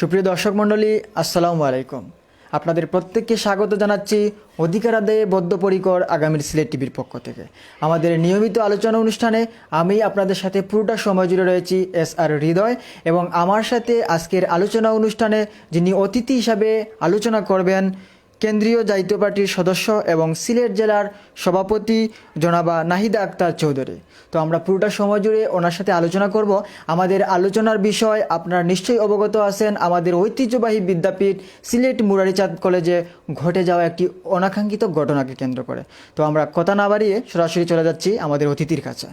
সুপ্রিয় দর্শক মণ্ডলী, আসসালামু আলাইকুম। আপনাদের প্রত্যেককে স্বাগত জানাচ্ছি অধিকার আদায়ে বদ্ধপরিকর আগামীর সিলেট টিভির পক্ষ থেকে। আমাদের নিয়মিত আলোচনা অনুষ্ঠানে আমি আপনাদের সাথে পুরোটা সময় জুড়ে রয়েছি এস আর হৃদয় এবং আমার সাথে আজকের আলোচনা অনুষ্ঠানে যিনি অতিথি হিসাবে আলোচনা করবেন কেন্দ্রীয় জাতীয় পার্টির সদস্য এবং সিলেট জেলার সভাপতি জনাবা নাহিদা আক্তার চৌধুরী। তো আমরা পুরোটা সময় জুড়ে ওনার সাথে আলোচনা করব। আমাদের আলোচনার বিষয় আপনারা নিশ্চয়ই অবগত আছেন, আমাদের ঐতিহ্যবাহী বিদ্যাপীঠ সিলেট মুরারিচাঁদ কলেজে ঘটে যাওয়া একটি অনাকাঙ্ক্ষিত ঘটনাকে কেন্দ্র করে। তো আমরা কথা না বাড়িয়ে সরাসরি চলে যাচ্ছি আমাদের অতিথির কাছে।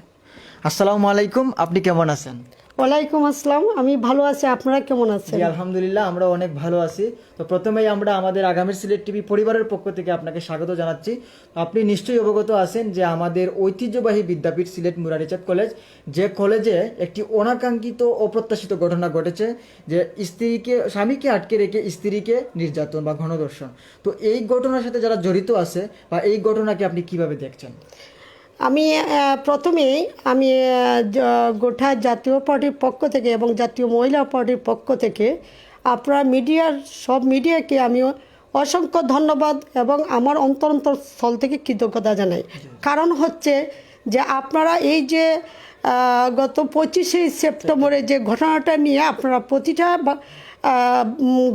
আসসালামু আলাইকুম, আপনি কেমন আছেন? ওয়ালাইকুম আসসালাম, আমি ভালো আছি, আপনারা কেমন আছেন? আলহামদুলিল্লাহ, আমরা অনেক ভালো আছি। তো প্রথমেই আমরা আমাদের আগামীর সিলেট টিভি পরিবারের পক্ষ থেকে আপনাকে স্বাগত জানাচ্ছি। আপনি নিশ্চয়ই অবগত আছেন যে আমাদের ঐতিহ্যবাহী বিদ্যাপীঠ সিলেট মুরারিচাঁদ কলেজ, যে কলেজে একটি অনাকাঙ্ক্ষিত অপ্রত্যাশিত ঘটনা ঘটেছে, যে স্ত্রীকে, স্বামীকে আটকে রেখে স্ত্রীকে নির্যাতন বা গণধর্ষণ তো এই ঘটনার সাথে যারা জড়িত আছে, বা এই ঘটনাকে আপনি কীভাবে দেখছেন? আমি প্রথমেই আমি গোটা জাতীয় পার্টির পক্ষ থেকে এবং জাতীয় মহিলা পার্টির পক্ষ থেকে আপনার মিডিয়ার, সব মিডিয়াকে আমি অসংখ্য ধন্যবাদ এবং আমার অন্তর স্থল থেকে কৃতজ্ঞতা জানাই। কারণ হচ্ছে যে আপনারা এই যে গত পঁচিশে সেপ্টেম্বরে যে ঘটনাটা নিয়ে আপনারা প্রতিটা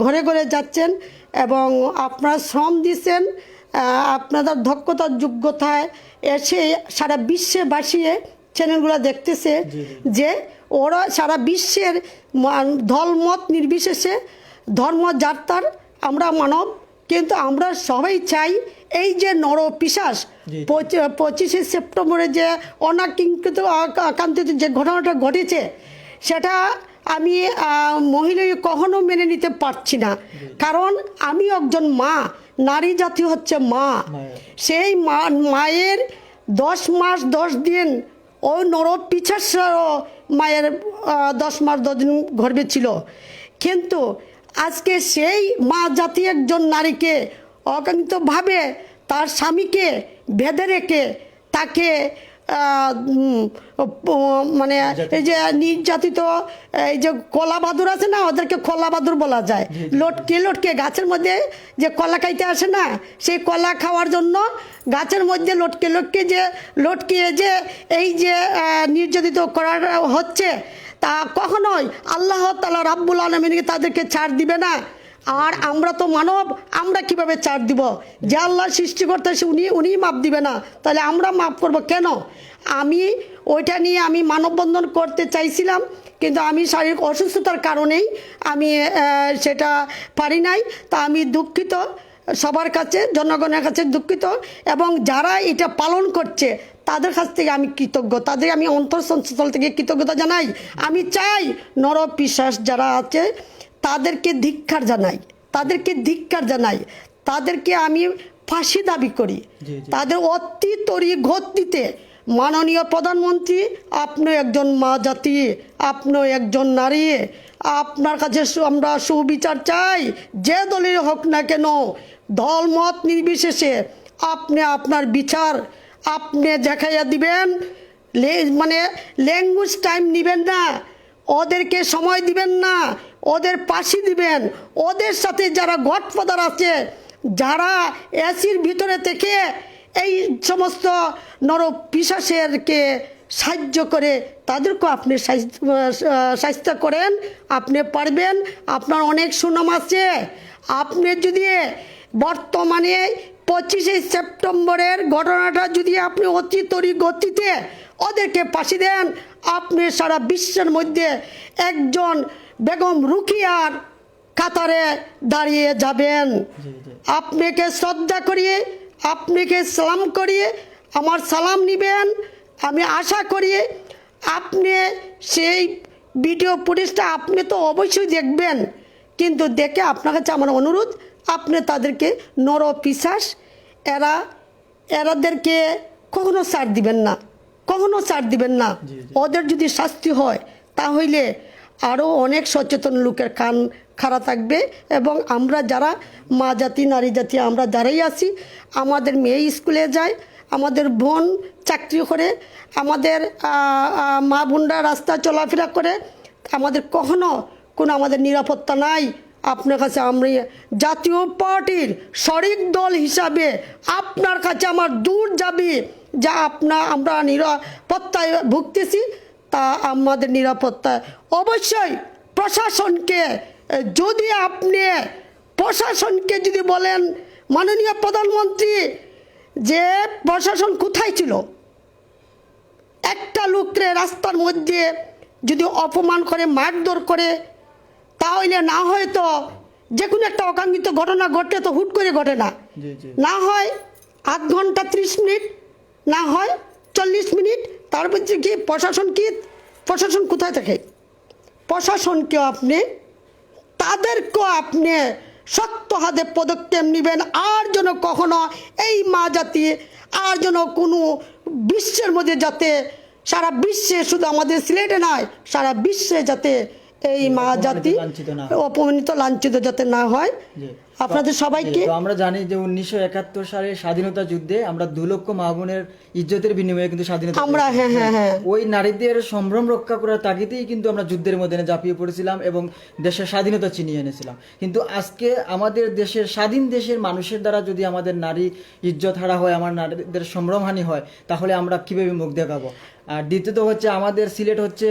ঘরে ঘরে যাচ্ছেন এবং আপনারা শ্রম দিচ্ছেন আপনাদের দক্ষতার যোগ্যতায় এসে সারা বিশ্বে বাসিয়ে চ্যানেলগুলো দেখতেছে যে ওরা সারা বিশ্বের ধর্মত নির্বিশেষে ধর্ম যাত্রার আমরা মানব কিন্তু আমরা সবাই চাই এই যে নর পিসাস পঁচিশে সেপ্টেম্বরে যে অনাকাঙ্ক্ষিত আকাঙ্ক্ষিত যে ঘটনাটা ঘটেছে সেটা আমি মহিলা কখনো মেনে নিতে পারছি না। কারণ আমি একজন মা, নারী জাতি হচ্ছে মা। সেই মা, মায়ের দশ মাস দশ দিন ও নর পিছাস মায়ের দশ মাস দশ দিন গর্ভে ছিল। কিন্তু আজকে সেই মা জাতি একজন নারীকে অকাঙ্ক্ষিতভাবে তার স্বামীকে বেঁধে রেখে তাকে মানে এই যে নির্যাতিত এই যে কলা বাদুর আছে না ওদেরকে কলা বাদুর বলা যায়। লটকে লটকে গাছের মধ্যে যে কলা খাইতে আসে না সেই কলা খাওয়ার জন্য গাছের মধ্যে লটকে লটকে যে লটকিয়ে যে এই যে নির্যাতিত করা হচ্ছে তা কখনোই আল্লাহ তালা রাব্বুল আলমিনকে তাদেরকে ছাড় দিবে না। আর আমরা তো মানব, আমরা কীভাবে ছাড় দিব? যে আল্লাহ সৃষ্টিকর্তা সে উনি, উনিই মাপ দিবে না। তাহলে আমরা মাপ করব কেন? আমি ওইটা নিয়ে আমি মানববন্ধন করতে চাইছিলাম, কিন্তু আমি শারীরিক অসুস্থতার কারণেই আমি সেটা পারি নাই। তা আমি দুঃখিত, সবার কাছে, জনগণের কাছে দুঃখিত, এবং যারা এটা পালন করছে, তাদের কাছ থেকে আমি কৃতজ্ঞ। তাদের আমি অন্তঃস্থল থেকে কৃতজ্ঞতা জানাই। আমি চাই নর যারা আছে তাদেরকে ধিক্ষার জানাই তাদেরকে ধিক্ষার জানাই তাদেরকে আমি ফাঁসি দাবি করি। তাদের অতি তরি গতিতে মাননীয় প্রধানমন্ত্রী আপনি একজন মা জাতি আপনি একজন নারী আপনার কাছে আমরা সুবিচার চাই যে দলের হোক না কেন দল মত নির্বিশেষে আপনি আপনার বিচার আপনি দেখাইয়া দিবেন লে- মানে ল্যাঙ্গুয়েজ টাইম নেবেন না ওদেরকে সময় দিবেন না ওদের পাশি দিবেন। ওদের সাথে যারা গডফাদার আছে, যারা এসির ভিতরে থেকে এই সমস্ত নর পিসাসেরকে সাহায্য করে, তাদেরকেও আপনি সাহায্য- করেন, আপনি পারবেন। আপনার অনেক সুনাম আছে। আপনি যদি বর্তমানে পঁচিশে সেপ্টেম্বরের ঘটনাটা যদি আপনি অতি তরি গতিতে ওদেরকে পাশি দেন, আপনি সারা বিশ্বের মধ্যে একজন বেগম রুকিয়ার কাতারে দাঁড়িয়ে যাবেন। আপনাকে শ্রদ্ধা করিয়ে আপনাকে সালাম করিয়ে আমার সালাম নিবেন। আমি আশা করি আপনি সেই ভিডিও পুলিশটা আপনি তো অবশ্যই দেখবেন। কিন্তু দেখে আপনার কাছে আমার অনুরোধ আপনি তাদেরকে নর পিসাস এরা এরাদেরকে কখনো ছাড় দিবেন না। কখনো ছাড় দিবেন না। ওদের যদি শাস্তি হয় তাহলে আরও অনেক সচেতন লোকের কান খাড়া থাকবে এবং আমরা যারা মা জাতি, নারী জাতি, আমরা যারাই আছি, আমাদের মেয়ে স্কুলে যায়, আমাদের বোন চাকরি করে, আমাদের মা বোনরা রাস্তা চলাফেরা করে, আমাদের কখনো কোনো আমাদের নিরাপত্তা নাই। আপনার কাছে আমরা জাতীয় পার্টির শরিক দল হিসাবে আপনার কাছে আমার দূর যাবে, যা আপনা, আমরা নিরাপত্তায় ভুগতেছি। তা আমাদের নিরাপত্তা। অবশ্যই প্রশাসনকে যদি আপনি প্রশাসনকে যদি বলেন মাননীয় প্রধানমন্ত্রী যে প্রশাসন কোথায় ছিল? একটা লোকরে রাস্তার মধ্যে যদি অপমান করে মারধর করে তাহলে না হয় তো যে কোনো একটা অকাঙ্ক্ষিত ঘটনা ঘটে তো হুট করে ঘটে না। না হয় আধ ঘণ্টা ত্রিশ মিনিট না হয় চল্লিশ মিনিট তার মধ্যে কি প্রশাসন কি? প্রশাসন কোথায় থাকে? প্রশাসনকে আপনি, তাদেরকেও আপনি শক্ত হাতে পদক্ষেপ নেবেন। আর যেন কখনো এই মা জাতি, আর যেন কোনো বিশ্বের মধ্যে যাতে সারা বিশ্বে শুধু আমাদের সিলেটে নয়, সারা বিশ্বে যাতে এই মা জাতি অপমানিত লাঞ্ছিত যাতে না হয়। আপনাদের সবাইকে আমরা জানি যে উনিশশো একাত্তর সালের স্বাধীনতা যুদ্ধে আমরা দু লক্ষ মা বোনের ইজ্জতের বিনিময়ে কিন্তু স্বাধীনতা আমরা হ্যাঁ হ্যাঁ হ্যাঁ। ওই নারীদের সম্ভ্রম রক্ষা করার তাগিদেই কিন্তু আমরা যুদ্ধের মধ্যে ঝাঁপিয়ে পড়েছিলাম এবং দেশের স্বাধীনতা চিনিয়ে এনেছিলাম। কিন্তু আজকে আমাদের দেশের স্বাধীন দেশের মানুষের দ্বারা যদি আমাদের নারী ইজ্জত হারা হয় আমার নারীদের সম্ভ্রমহানি হয় তাহলে আমরা কীভাবে মুখ দেখাবো? আর দ্বিতীয়ত হচ্ছে আমাদের সিলেট হচ্ছে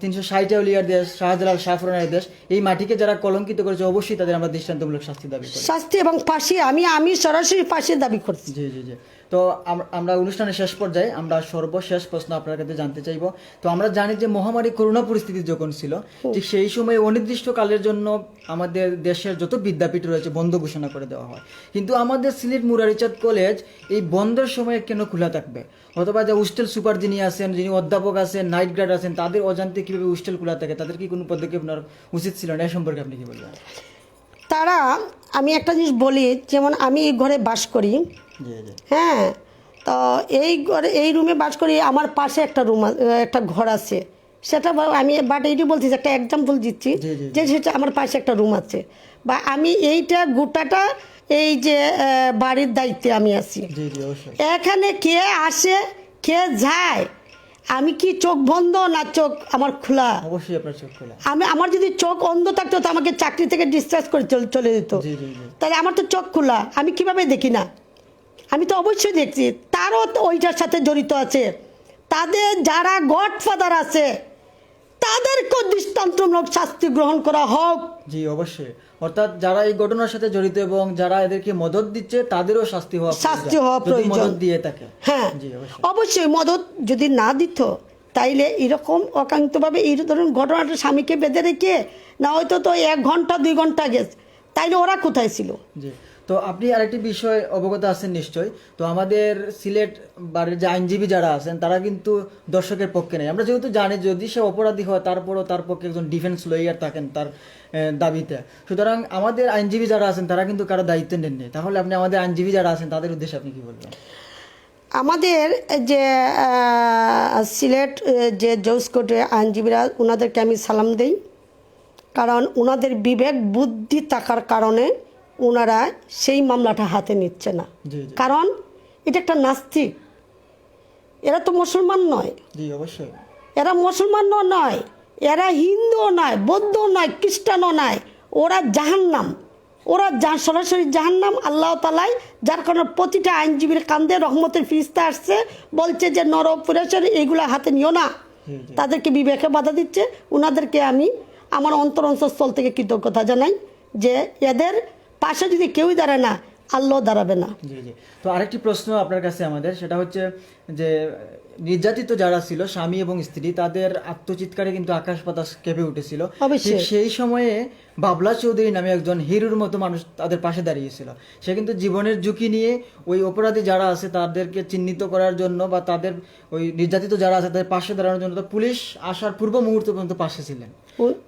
তিনশো ষাট অলিয়ার দেশ শাহজালাল শাহফরানের দেশ। এই মাটিকে যারা কলঙ্কিত করেছে অবশ্যই তাদের আমরা দৃষ্টান্তমূলক শাস্তি দাবি শাস্তি এবং ফাঁসি আমি আমি সরাসরি ফাঁসি দাবি করছি। জি জি জি। তো আমরা অনুষ্ঠানের শেষ পর্যায়ে আমরা সর্বশেষ প্রশ্ন আপনার কাছে জানতে চাইব। তো আমরা জানি যে মহামারী করোনা পরিস্থিতি যখন ছিল ঠিক সেই সময় অনির্দিষ্টকালের জন্য আমাদের দেশের যত বিদ্যাপীঠ রয়েছে বন্ধ ঘোষণা করে দেওয়া হয়। কিন্তু আমাদের সিলেট মুরারিচাঁদ কলেজ এই বন্ধের সময় কেন খোলা থাকবে? অথবা যে হোস্টেল সুপার যিনি আছেন যিনি অধ্যাপক আছেন নাইট গার্ড আছেন তাদের অজান্তে কীভাবে হোস্টেল খোলা থাকে তাদের কি কোনো পদক্ষেপ নেওয়ার উচিত ছিল? না এ সম্পর্কে আপনি কি বলবেন? তারা আমি একটা জিনিস বলি যেমন আমি এই ঘরে বাস করি হ্যাঁ তো এই ঘরে এই রুমে বাস করি আমার পাশে একটা রুম একটা ঘর আছে। সেটা আমি বাট এইটি বলছি যে একটা এক্সাম্পল দিচ্ছি। যে সেটা আমার পাশে একটা রুম আছে। বা আমি এইটা গোটাটা এই যে বাড়ির দায়িত্বে আমি আছি। এখানে কে আসে কে যায় আমি কি চোখ বন্ধ না চোখ আমার খোলা? অবশ্যই আপনার চোখ খোলা। আমি আমার যদি চোখ অন্ধ থাকতো তো আমাকে চাকরি থেকে ডিসচার্জ করে চলে যেত। তাহলে আমার তো চোখ খোলা আমি কীভাবে দেখি না? আমি তো অবশ্যই দেখছি তারও তো ওইটার সাথে জড়িত আছে। তাদের যারা গডফাদার আছে তাদেরকেও দৃষ্টান্তমূলক শাস্তি গ্রহণ করা হোক। জি অবশ্যই। অর্থাৎ যারা এই ঘটনার সাথে জড়িত এবং যারা এদেরকে মদত দিচ্ছে তাদেরও শাস্তি হওয়া শাস্তি হওয়া প্রয়োজন। দিয়ে থাকে। হ্যাঁ জি অবশ্যই। অবশ্যই মদত যদি না দিত তাইলে এরকম অকাঙ্ক্ষিতভাবে এই ধরুন ঘটনাটা স্বামীকে বেঁধে রেখে না হয়তো তো এক ঘণ্টা দুই ঘণ্টা গেছে তাইলে ওরা কোথায় ছিল? জি। তো আপনি আরেকটি বিষয় অবগত আছেন নিশ্চয়। তো আমাদের সিলেট বাড়ির যে আইনজীবী যারা আছেন, তারা কিন্তু দর্শকের পক্ষে নেই। আমরা যেহেতু জানি যদি সে অপরাধী হয়, তারপরও তার পক্ষে একজন ডিফেন্স লয়ার থাকেন তার দাবিতে। সুতরাং আমাদের আইনজীবী যারা আছেন, তারা কিন্তু কারও দায়িত্ব নেননি তাহলে আপনি আমাদের আইনজীবী যারা আছেন, তাদের উদ্দেশ্যে আপনি কি বলবেন? আমাদের যে সিলেট যে জজ কোর্টে আইনজীবীরা ওনাদেরকে আমি সালাম দেই। কারণ ওনাদের বিবেক, বুদ্ধি থাকার কারণে ওনারা সেই মামলাটা হাতে নিচ্ছে না। কারণ এটা একটা নাস্তিক। এরা তো মুসলমান নয়। এরা মুসলমানও নয় এরা হিন্দুও নয় বৌদ্ধ নয় খ্রিস্টানও নয় ওরা জাহান্নাম। ওরা যা সরাসরি জাহান্নাম আল্লাহ তালাই যার কারণে প্রতিটা আইনজীবীর কান্দে রহমতের ফিরিস্তা আসছে বলছে যে নর পুরেশ্বর এইগুলো হাতে নিও না। তাদেরকে বিবেকে বাধা দিচ্ছে। ওনাদেরকে আমি আমার অন্তর অন্তঃস্থল থেকে কৃতজ্ঞতা জানাই যে এদের পাশে যদি কেউই দাঁড়ায় না আল্লাহ দাঁড়াবে না। জি জি। তো আরেকটি প্রশ্ন আপনার কাছে আমাদের সেটা হচ্ছে যে নির্যাতিত যারা ছিল স্বামী এবং স্ত্রী তাদের আত্মচিৎকারে কিন্তু আকাশ বাতাস কেঁপে উঠেছিল। সেই সময়ে বাবলা চৌধুরী নামে একজন হিরোর মতো মানুষ তাদের পাশে দাঁড়িয়েছিল। সে কিন্তু জীবনের ঝুঁকি নিয়ে ওই অপরাধী যারা আছে তাদেরকে চিহ্নিত করার জন্য বা তাদের ওই নির্যাতিত যারা আছে তাদের পাশে দাঁড়ানোর জন্য তো পুলিশ আসার পূর্ব মুহূর্ত পর্যন্ত পাশে ছিলেন।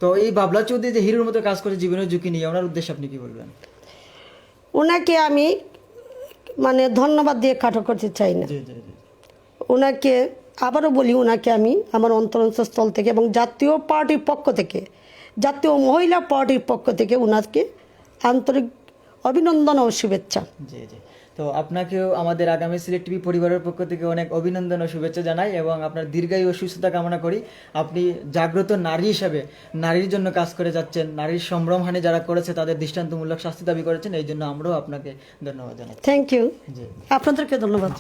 তো এই বাবলা চৌধুরী যে হিরোর মতো কাজ করে জীবনের ঝুঁকি নিয়ে ওনার উদ্দেশ্যে আপনি কি বলবেন? ওনাকে আমি মানে ধন্যবাদ দিয়ে কাঠো করতে চাই না। ওনাকে আবারও বলি ওনাকে আমি আমার অন্তরস্থল থেকে এবং জাতীয় পার্টির পক্ষ থেকে জাতীয় মহিলা পার্টির পক্ষ থেকে ওনাকে আন্তরিক অভিনন্দন ও শুভেচ্ছা। তো আপনাকেও আমাদের আগামী সিলেট টিভি পরিবারের পক্ষ থেকে অনেক অভিনন্দন ও শুভেচ্ছা জানাই এবং আপনার দীর্ঘায়ু ও সুস্থতা কামনা করি। আপনি জাগ্রত নারী হিসাবে নারীর জন্য কাজ করে যাচ্ছেন নারীর সম্ভ্রমহানি যারা করেছে তাদের দৃষ্টান্তমূলক শাস্তি দাবি করেছেন এই জন্য আমরাও আপনাকে ধন্যবাদ জানাই থ্যাংক ইউ আপনাদেরকে ধন্যবাদ।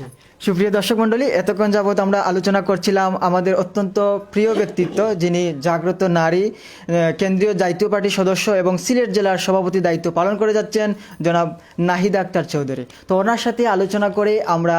সুপ্রিয় দর্শক মণ্ডলী এতক্ষণ যাবত আমরা আলোচনা করছিলাম আমাদের অত্যন্ত প্রিয় ব্যক্তিত্ব যিনি জাগ্রত নারী কেন্দ্রীয় জাতীয় পার্টির সদস্য এবং সিলেট জেলার সভাপতি দায়িত্ব পালন করে যাচ্ছেন জনাব নাহিদ আক্তার চৌধুরী। তো ওনার সাথে আলোচনা করে আমরা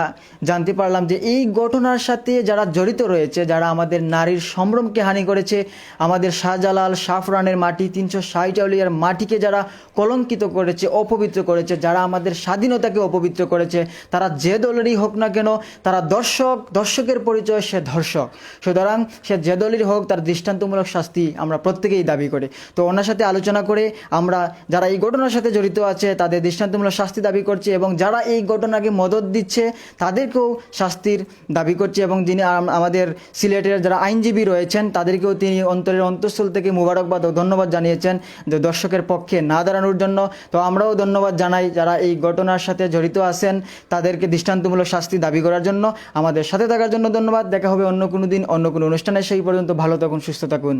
জানতে পারলাম যে এই ঘটনার সাথে যারা জড়িত রয়েছে, যারা আমাদের নারীর সম্ভ্রমকে হানি করেছে, আমাদের শাহজালাল শাহফরানের মাটি, তিনশো ষাট আউলিয়ার মাটিকে যারা কলঙ্কিত করেছে, অপবিত্র করেছে, যারা আমাদের স্বাধীনতাকে অপবিত্র করেছে, তারা যে দলেরই হোক না কেন, তারা দর্শক, দর্শকের পরিচয় সে ধর্ষক। সুতরাং সে যে দলেরই হোক, তার দৃষ্টান্তমূলক শাস্তি আমরা প্রত্যেকেই দাবি করি। তো ওনার সাথে আলোচনা করে আমরা যারা এই ঘটনার সাথে জড়িত আছে, তাদের দৃষ্টান্তমূলক শাস্তি দাবি করছি এবং যারা এই ঘটনাকে মদত দিচ্ছে, তাদেরকেও শাস্তির দাবি করছে এবং যিনি আমাদের সিলেটের যারা আইনজীবী রয়েছেন, তাদেরকেও তিনি অন্তরের অন্তঃস্থল থেকে মুবারকবাদ ও ধন্যবাদ জানিয়েছেন যে দর্শকের পক্ষে না দাঁড়ানোর জন্য। তো আমরাও ধন্যবাদ জানাই যারা এই ঘটনার সাথে জড়িত আছেন, তাদেরকে দৃষ্টান্তমূলক শাস্তি দাবি করার জন্য। আমাদের সাথে থাকার জন্য ধন্যবাদ। দেখা হবে অন্য কোনো দিন, অন্য কোনো অনুষ্ঠানে। সেই পর্যন্ত ভালো থাকুন, সুস্থ থাকুন।